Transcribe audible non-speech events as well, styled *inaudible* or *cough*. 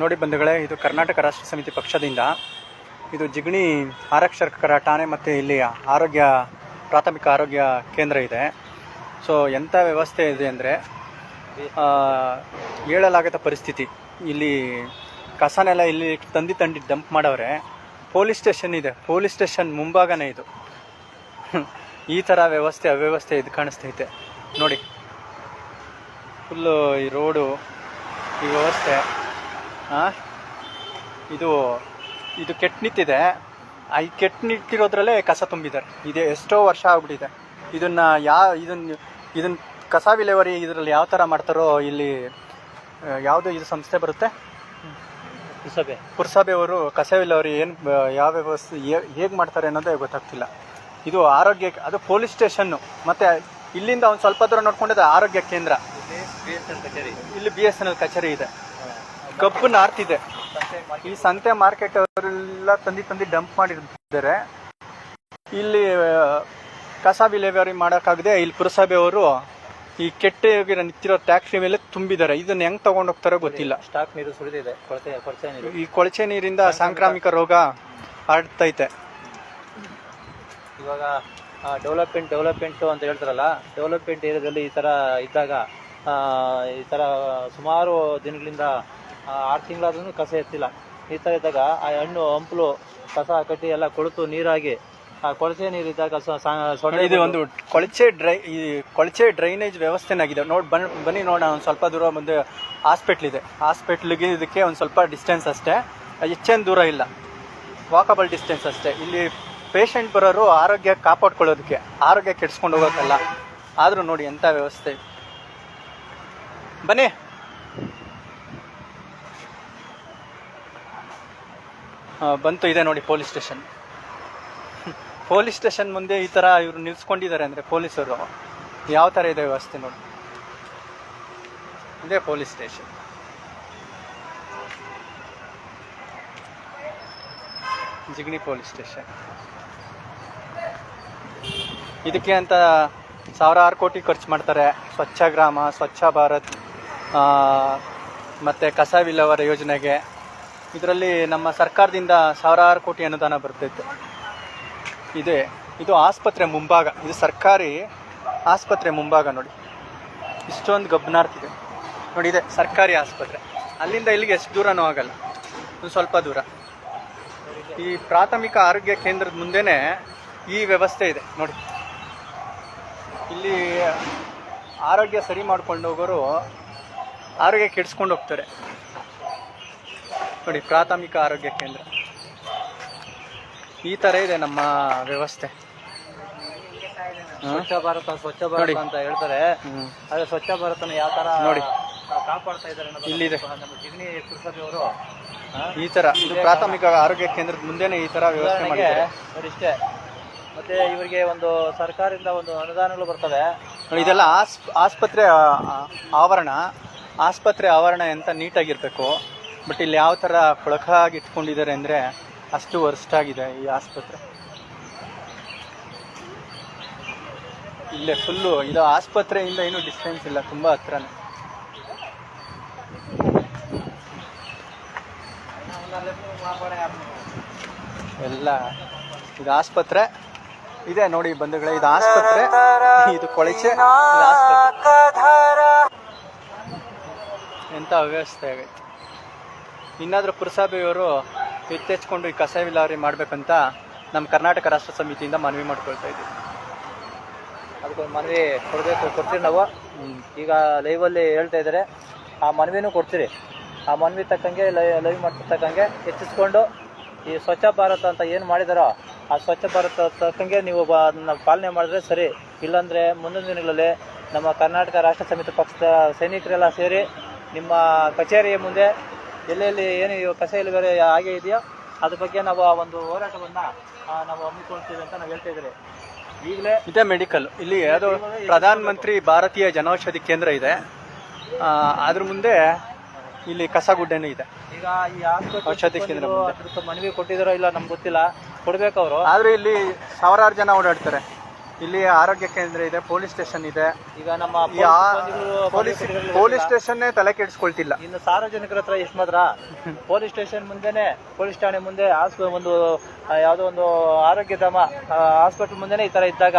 ನೋಡಿ ಬಂಧುಗಳೇ, ಇದು ಕರ್ನಾಟಕ ರಾಷ್ಟ್ರ ಸಮಿತಿ ಪಕ್ಷದಿಂದ ಇದು ಜಿಗಣಿ ಆರಕ್ಷಕರ ಠಾಣೆ ಮತ್ತು ಇಲ್ಲಿ ಆರೋಗ್ಯ, ಪ್ರಾಥಮಿಕ ಆರೋಗ್ಯ ಕೇಂದ್ರ ಇದೆ. ಸೊ ಎಂಥ ವ್ಯವಸ್ಥೆ ಇದೆ ಅಂದರೆ ಹೇಳಲಾಗದ ಪರಿಸ್ಥಿತಿ. ಇಲ್ಲಿ ಕಸನೆಲ್ಲ ಇಲ್ಲಿ ತಂದಿ ತಂಡಿ ಡಂಪ್ ಮಾಡವ್ರೆ. ಪೊಲೀಸ್ ಸ್ಟೇಷನ್ ಇದೆ. ಪೊಲೀಸ್ ಸ್ಟೇಷನ್ ಮುಂಭಾಗನೇ ಇದು. ಈ ಥರ ವ್ಯವಸ್ಥೆ, ಅವ್ಯವಸ್ಥೆ ಇದು ಕಾಣಿಸ್ತೈತೆ. ನೋಡಿ ಫುಲ್ಲು ಈ ರೋಡು ಈ ವ್ಯವಸ್ಥೆ. ಇದು ಇದು ಕೆಟ್ಟ ನಿಂತಿದೆ ಐ ಈ ಕೆಟ್ಟ ನಿಂತಿರೋದ್ರಲ್ಲೇ ಕಸ ತುಂಬಿದ್ದಾರೆ. ಇದು ಎಷ್ಟೋ ವರ್ಷ ಆಗ್ಬಿಟ್ಟಿದೆ. ಇದನ್ನ ಯಾ ಇದನ್ನ ಇದನ್ನ ಕಸ ವಿಲೇವರಿ ಇದರಲ್ಲಿ ಯಾವ ಥರ ಮಾಡ್ತಾರೋ ಇಲ್ಲಿ ಯಾವುದು ಇದು ಸಂಸ್ಥೆ ಬರುತ್ತೆ? ಸಭೆ ಪುರಸಭೆ. ಪುರಸಭೆಯವರು ಕಸ ವಿಲೇವರಿ ಏನು ಯಾವ ವ್ಯವಸ್ಥೆ ಹೇಗೆ ಮಾಡ್ತಾರೆ ಅನ್ನೋದೇ ಗೊತ್ತಾಗ್ತಿಲ್ಲ. ಇದು ಆರೋಗ್ಯ ಅದು ಪೊಲೀಸ್ ಸ್ಟೇಷನ್ನು. ಮತ್ತು ಇಲ್ಲಿಂದ ಒಂದು ಸ್ವಲ್ಪ ದೂರ ನೋಡ್ಕೊಂಡಿದ್ದೆ ಆರೋಗ್ಯ ಕೇಂದ್ರ. ಇಲ್ಲಿ ಬಿ ಎಸ್ ಎನ್ ಎಲ್ ಕಚೇರಿ ಇದೆ. ಕಬ್ಬು ನಾರ್ತ್ ಇದೆ ಈ ಸಂತೆ ಮಾರ್ಕೆಟ್ ಅವರೆಲ್ಲ ತಂದಿ ತಂದಿ ಡಂಪ್ ಮಾಡಿದ್ದಾರೆ ಇಲ್ಲಿ ಕಸ ವಿಲೇವಾರಿ ಮಾಡೋಕ್ಕಾಗದೆ ಇಲ್ಲಿ ಪುರಸಭೆಯವರು ಈ ಕೆಟ್ಟ ಹೋಗಿರೋ ನಿಂತಿರೋ ಟ್ಯಾಕ್ಸಿ ಮೇಲೆ ತುಂಬಿದ್ದಾರೆ. ಇದನ್ನ ಹೆಂಗ್ ತಗೊಂಡು ಹೋಗ್ತಾರೋ ಗೊತ್ತಿಲ್ಲ. ಸ್ಟಾಕ್ ನೀರು ಸುರಿದಿದೆ. ಕೊಳತೆ ಕೊಳಚೆ ನೀರು. ಈ ಕೊಳಚೆ ನೀರಿಂದ ಸಾಂಕ್ರಾಮಿಕ ರೋಗ ಹರಡ್ತೈತೆ. ಇವಾಗ ಡೆವಲಪ್ಮೆಂಟ್ ಡೆವಲಪ್ಮೆಂಟ್ ಅಂತ ಹೇಳ್ತಾರಲ್ಲ ಡೆವಲಪ್ಮೆಂಟ್ ಏರಿಯಾದಲ್ಲಿ ಈ ತರ ಇದ್ದಾಗ ಈ ತರ ಸುಮಾರು ದಿನಗಳಿಂದ ಆರು ತಿಂಗಳಾದ್ರೂ ಕಸ ಎತ್ತಿಲ್ಲ. ಈ ತರ ಇದ್ದಾಗ ಆ ಹಣ್ಣು ಹಂಪಲು ಕಸ ಕಟ್ಟಿ ಎಲ್ಲ ಕೊಳೆತು ನೀರಾಗಿ ಆ ಕೊಳಚೆ ನೀರು ಇದ್ದಾಗ ಸ- ಸ- ಸೊಳ್ಳೆ ಇದು ಒಂದು ಕೊಳಚೆ ಡ್ರೈ ಈ ಕೊಳಚೆ ಡ್ರೈನೇಜ್ ವ್ಯವಸ್ಥೆನಾಗಿದೆ ನೋಡಿ ಬನ್ ಬನ್ನಿ ನೋಡೋಣ ಒಂದು ಸ್ವಲ್ಪ ದೂರ ಮುಂದೆ ಹಾಸ್ಪಿಟ್ಲ್ ಇದೆ. ಹಾಸ್ಪಿಟ್ಲಿಗೆ ಇದಕ್ಕೆ ಒಂದು ಸ್ವಲ್ಪ ಡಿಸ್ಟೆನ್ಸ್ ಅಷ್ಟೇ. ಹೆಚ್ಚೇನು ದೂರ ಇಲ್ಲ. ವಾಕಬಲ್ ಡಿಸ್ಟೆನ್ಸ್ ಅಷ್ಟೇ. ಇಲ್ಲಿ ಪೇಷಂಟ್ ಬರೋರು ಆರೋಗ್ಯ ಕಾಪಾಡ್ಕೊಳ್ಳೋದಕ್ಕೆ ಆರೋಗ್ಯ ಕೆಡಿಸ್ಕೊಂಡು ಹೋಗೋಕ್ಕಲ್ಲ ಆದರೂ ನೋಡಿ ಎಂಥ ವ್ಯವಸ್ಥೆ. ಬನ್ನಿ. ಬಂತು ಇದೆ ನೋಡಿ ಪೊಲೀಸ್ ಸ್ಟೇಷನ್. ಪೊಲೀಸ್ ಸ್ಟೇಷನ್ ಮುಂದೆ ಈ ಥರ ಇವರು ನಿಲ್ಸ್ಕೊಂಡಿದ್ದಾರೆ ಅಂದರೆ ಪೊಲೀಸರು. ಯಾವ ಥರ ಇದೆ ವ್ಯವಸ್ಥೆ ನೋಡಿ. ಇದೇ police station. Jigani police station. ಇದಕ್ಕೆ ಅಂತ ಸಾವಿರಾರು ಕೋಟಿ ಖರ್ಚು ಮಾಡ್ತಾರೆ. ಸ್ವಚ್ಛ ಗ್ರಾಮ, ಸ್ವಚ್ಛ ಭಾರತ್. ಮತ್ತೆ ಕಸ ವಿಲೇವಾರಿ ಯೋಜನೆಗೆ. ಇದರಲ್ಲಿ ನಮ್ಮ ಸರ್ಕಾರದಿಂದ ಸಾವಿರಾರು ಕೋಟಿ ಅನುದಾನ ಬರ್ತೈತೆ ಇದೆ. ಇದು ಆಸ್ಪತ್ರೆ ಮುಂಭಾಗ. ಇದು ಸರ್ಕಾರಿ ಆಸ್ಪತ್ರೆ ಮುಂಭಾಗ ನೋಡಿ. ಇಷ್ಟೊಂದು ಗಬ್ಬನಾರ್ತಿದೆ ನೋಡಿ, ಇದೆ ಸರ್ಕಾರಿ ಆಸ್ಪತ್ರೆ. ಅಲ್ಲಿಂದ ಇಲ್ಲಿಗೆ ಎಷ್ಟು ದೂರನೂ ಆಗಲ್ಲ. ಒಂದು ಸ್ವಲ್ಪ ದೂರ. ಈ ಪ್ರಾಥಮಿಕ ಆರೋಗ್ಯ ಕೇಂದ್ರದ ಮುಂದೆನೇ ಈ ವ್ಯವಸ್ಥೆ ಇದೆ. ನೋಡಿ. ಇಲ್ಲಿ ಆರೋಗ್ಯ ಸರಿ ಮಾಡ್ಕೊಂಡು ಹೋಗೋರು ಆರೋಗ್ಯ ಕೆಡಿಸ್ಕೊಂಡು ಹೋಗ್ತಾರೆ. ನೋಡಿ ಪ್ರಾಥಮಿಕ ಆರೋಗ್ಯ ಕೇಂದ್ರ. ಈ ಥರ ಇದೆ ನಮ್ಮ ವ್ಯವಸ್ಥೆ? ಸ್ವಚ್ಛ ಭಾರತ ಸ್ವಚ್ಛ. ಭಾರತ ಅಂತ ಹೇಳ್ತಾರೆ. ಆದರೆ ಅದೇ ಸ್ವಚ್ಛ ಭಾರತನ ಯಾವ ತರ ನೋಡಿ. ಕಾಪಾಡ್ತಾ ಇದ್ದಾರೆ ಇಲ್ಲಿದೆ. ನಮ್ಮ ಜಿಗ್ನಿ ಪುರಸಭೆಯವರು ಈ ಥರ ಇದು ಪ್ರಾಥಮಿಕ ಆರೋಗ್ಯ ಕೇಂದ್ರದ ಮುಂದೆನೇ ಈ ಥರ ವ್ಯವಸ್ಥೆ ಮಾಡಿದ್ದಾರೆ. ಇಷ್ಟೇ. ಮತ್ತೆ ಇವರಿಗೆ ಒಂದು ಸರ್ಕಾರದಿಂದ ಒಂದು ಅನುದಾನಗಳು ಬರ್ತವೆ ಇದೆಲ್ಲ ಆಸ್ ಆಸ್ಪತ್ರೆ ಆವರಣ. ಆಸ್ಪತ್ರೆ ಆವರಣ ಎಂತ ನೀಟಾಗಿರ್ಬೇಕು ಬಟ್ ಇಲ್ಲಿ ಯಾವ ಥರ ಕೊಳಕಾಗಿ ಇಟ್ಕೊಂಡಿದ್ದಾರೆ ಅಂದರೆ ಅಷ್ಟು ವರ್ಸ್ಟ್ ಆಗಿದೆ ಈ ಆಸ್ಪತ್ರೆ. ಇಲ್ಲೇ ಫುಲ್ಲು ಇದು ಆಸ್ಪತ್ರೆಯಿಂದ ಏನು ಡಿಸ್ಟೆನ್ಸ್ ಇಲ್ಲ, ತುಂಬ ಹತ್ರನೇ. ಎಲ್ಲ, ಇದು ಆಸ್ಪತ್ರೆ. ಇದೆ ನೋಡಿ ಬಂಧುಗಳೇ, ಇದು ಆಸ್ಪತ್ರೆ. ಇದು ಕೊಳಚೆ ಇದು ಆಸ್ಪತ್ರೆ ಎಂಥ ಅವ್ಯವಸ್ಥೆ ಆಗೈತೆ? ಇನ್ನಾದರೂ ಪುರಸಭೆಯವರು ಎತ್ತೆಚ್ಕೊಂಡು ಈ ಕಸ ವಿಲಾವರಿ ಮಾಡಬೇಕಂತ ನಮ್ಮ ಕರ್ನಾಟಕ ರಾಷ್ಟ್ರ ಸಮಿತಿಯಿಂದ ಮನವಿ ಮಾಡ್ಕೊಳ್ತಾ ಇದ್ದೀವಿ. ಅದಕ್ಕೊಂದು ಮನವಿ ಕೊಡಬೇಕು ಕೊಡ್ತೀರಿ ನಾವು. ಈಗ ಲೈವಲ್ಲಿ ಹೇಳ್ತಾ ಇದ್ದಾರೆ ಆ ಮನವಿನೂ ಕೊಡ್ತೀರಿ. ಆ ಮನವಿ ತಕ್ಕಂಗೆ ಲೈ ಲೈವ್ ತಕ್ಕಂಗೆ ಹೆಚ್ಚಿಸ್ಕೊಂಡು ಈ ಸ್ವಚ್ಛ ಭಾರತ ಅಂತ ಏನು ಮಾಡಿದಾರೋ ಆ ಸ್ವಚ್ಛ ಭಾರತ ತಕ್ಕಂಗೆ ನೀವು ಅದನ್ನು ಅದನ್ನ ಪಾಲನೆ ಮಾಡಿದ್ರೆ ಸರಿ. ಇಲ್ಲಾಂದರೆ ಮುಂದಿನ ದಿನಗಳಲ್ಲಿ ನಮ್ಮ ಕರ್ನಾಟಕ ರಾಷ್ಟ್ರ ಸಮಿತಿ ಪಕ್ಷದ ಸೈನಿಕರೆಲ್ಲ ಸೇರಿ ನಿಮ್ಮ ಕಚೇರಿಯ ಮುಂದೆ ಎಲ್ಲೆಲ್ಲಿ ಏನು ಕಸ ಕಸ ಬೇರೆ ಹಾಗೆ ಇದೆಯೋ ಅದ್ರ ಬಗ್ಗೆ ನಾವು ಆ ಒಂದು ಹೋರಾಟವನ್ನು ನಾವು ಹಮ್ಮಿಕೊಳ್ತೀವಿ ಅಂತ ನಾವು ಹೇಳ್ತಾ ಇದ್ದೀರಿ. ಈಗಲೇ ಇದೆ ಮೆಡಿಕಲ್ ಇಲ್ಲಿ ಅದು ಪ್ರಧಾನ ಮಂತ್ರಿ ಭಾರತೀಯ ಜನೌಷಧಿ ಕೇಂದ್ರ ಇದೆ. ಅದ್ರ ಮುಂದೆ ಇಲ್ಲಿ ಕಸಗುಡ್ಡೆನೂ ಇದೆ. ಈಗ ಈ ಔಷಧಿ ಕೇಂದ್ರ ಮನವಿ ಕೊಟ್ಟಿದಾರೋ ಇಲ್ಲ ನಮ್ಗೆ ಗೊತ್ತಿಲ್ಲ. ಕೊಡ್ಬೇಕು ಅವರು. ಆದ್ರೆ ಇಲ್ಲಿ ಸಾವಿರಾರು ಜನ ಓಡಾಡ್ತಾರೆ. ಇಲ್ಲಿ ಆರೋಗ್ಯ ಕೇಂದ್ರ ಇದೆ ಪೊಲೀಸ್ ಸ್ಟೇಷನ್ ಇದೆ. ಈಗ ನಮ್ಮ ಪೊಲೀಸ್ ಪೊಲೀಸ್ ಸ್ಟೇಷನ್ ಪೊಲೀಸ್ ಸ್ಟೇಷನ್ನೇ ತಲೆ ಕೆಡಿಸ್ಕೊಳ್ತಿಲ್ಲ. ಇನ್ನು ಸಾರ್ವಜನಿಕರ ಹತ್ರ ಎಷ್ಟು ಮಾತ್ರ *laughs* ಪೊಲೀಸ್ ಸ್ಟೇಷನ್ ಮುಂದೆನೆ ಪೊಲೀಸ್ ಠಾಣೆ ಮುಂದೆ ಆಸ್ಪ ಒಂದು ಆ, ಯಾವುದೋ ಒಂದು ಆರೋಗ್ಯ ಧಾಮ ಹಾಸ್ಪಿಟಲ್ ಮುಂದೆನೆ ಈ ತರ ಇದ್ದಾಗ